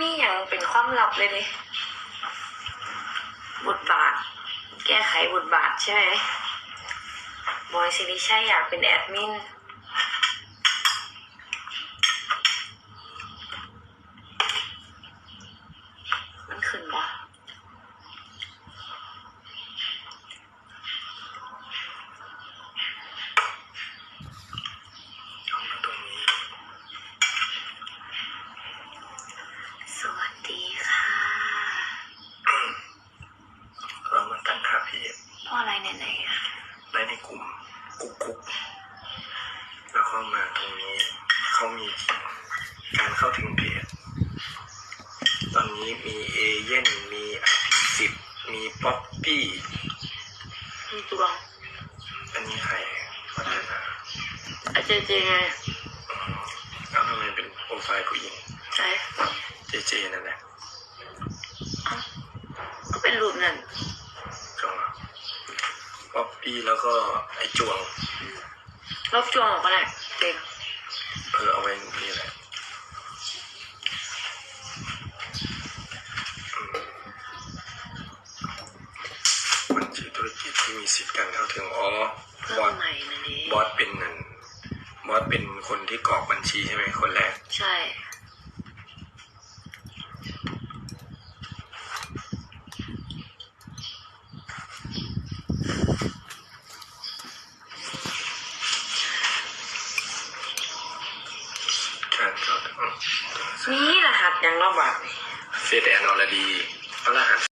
มีอย่างเป็นความลับเลยนี่บทบาท แก้ไขบทบาทใช่ไหมบอยสิริชัยอยากเป็นแอดมิน มันขึ้นบ่ ตรงนี้ สวัสดีค่ะ เรามาตั้งค่าเพจ พ่ออะไรไหนๆอะไว้ในกลุ่มกุ๊กกุ๊กแล้วเข้ามาตรงนี้เขามีการเข้าถึงเพจตอนนี้มีเอเย่นมีอภิสิทธิ์มีป๊อปปี้มีดวงอันนี้ใครพัฒนาอาเจเจไงแล้วทำไมเป็นโปรไฟล์ผู้หญิงใช่เจเจนั่นแหละก็เป็นรูปนั่นก็ ป๊อปปี้แล้วก็ไอจวงลบจวงออกก็ได้เด็กเออเอาไว้นี่แหละอืมบัญชีธุรกิจที่มีสิทธิ์การเข้าถึงอ๋อเพิ่บอมสใหม่นั่นเองบอสเป็นนั่นบอสเป็นคนที่กรอกบัญชีใช่ไหมคนแรก ใช่ การเข้าถึง นี่รหัสยังระบาดเฟซแอนอรดีพระรหัส